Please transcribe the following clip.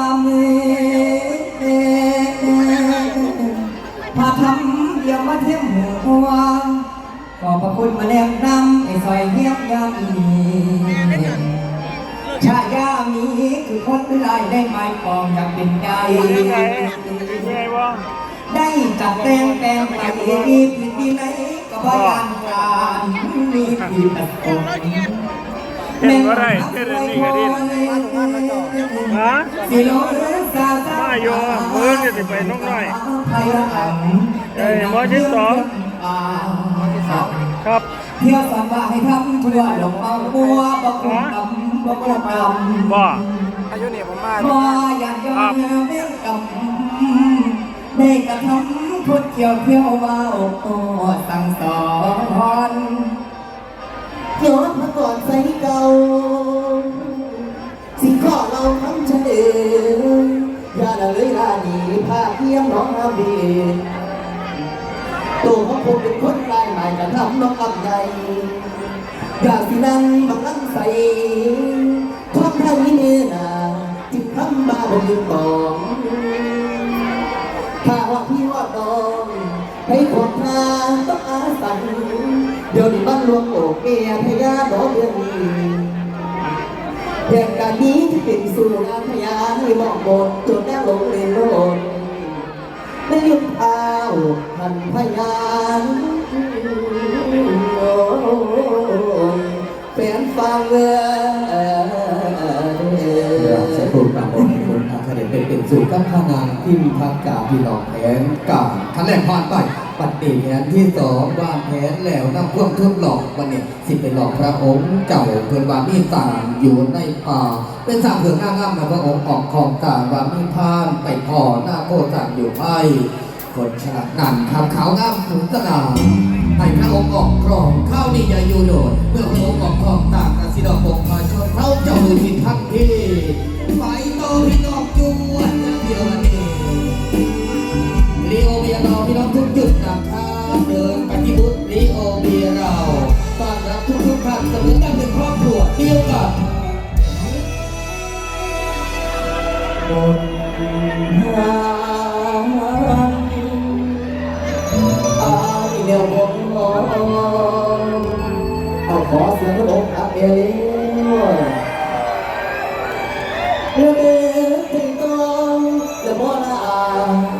ามพาทำเดียวมาเทียมหัวขอบพระคุณมาแนบนำไอ้ซอยเฮียบยามอีชายามีคือคนไม่ลายได้ไม้ปองอยากเป็นใจยังไงยังไงวะได้จัดแต่งแปลงไปผิดที่ไหนก็พยานการมีผิดประสงค์ เห็นว่าไรเห็นอันนี้ก็ดีฮะสิโลซาซามาโยมือเนี่ยสิไปน้องน้อยไทยละอันเอ้ยหมอที่สองครับเที่ยวสบายทำทั่วหลงเอาบัวบกกำบกกำบ่อายุเนี่ยผมมาบ่อยากยอมเว้นกำได้กระทำพุดเที่ยวเที่ยวเว้าโอ้สั่งสอน ย้อนมาก่อนใส่เก่า สิ่งข้อเราทำฉันเองอย่าละเลยลาหนีพาเที่ยมน้องอาบีตัวของผมเป็นคนลายใหม่กระทำน้องอับใหญ่อยากสินั่งบังลังใส่ท้องไทยนี่นาจึงทำมาบนยืนกองถ้าว่าพี่ว่าดองให้คนทางต้องอาศัย เดี๋ยวนี้บ้านรวมโอเมียพยาดอกเดือนนี้เหตุการนี้ที่เป็นสู่งานพยาให้มองบนจนแน่ลงเรียนโลนไม่ยุบเท้าพันพยานโอ้แฟนฟังเออสักครู่ครับผมคุณอาคาเดเป็นเป็นสู่กับพนางที่มีทางการที่หลอกแผนการขั้นแรกผ่านไป ปฏิแผนที่สองวางแผนแล้วนำพวกทุนหลอกวันนี้สิเป็นหลอกพระองค์เจ้าเพื่อนวามีต่างอยู่ในป่า เป็นสางเพื่อนหน้ามๆนะพระองค์ออกของต่างวามีพานไปพอหน้าโคต่างอยู่ไพ่คนฉลาดนั่นคำขาวงามถึงสนามให้พระองค์ออกครองเข้านี่อย่าอยู่โดดเมื่อพระองค์ออกครองต่างกสิดอกปกมาชนเขาเจ้ามือทินทักทีไปต่อพี่น้อง จุดนะครับเดินไปที่บูธรีโอเบียเราต้อนรับทุกทุกๆท่านเสมือนกันเป็นครอบครัวเดียวกันบนหางอายเดียวผมมองเอาขอเสียงระบบอับเอลิวเรื่องเด็กที่ต้องและบ่ลา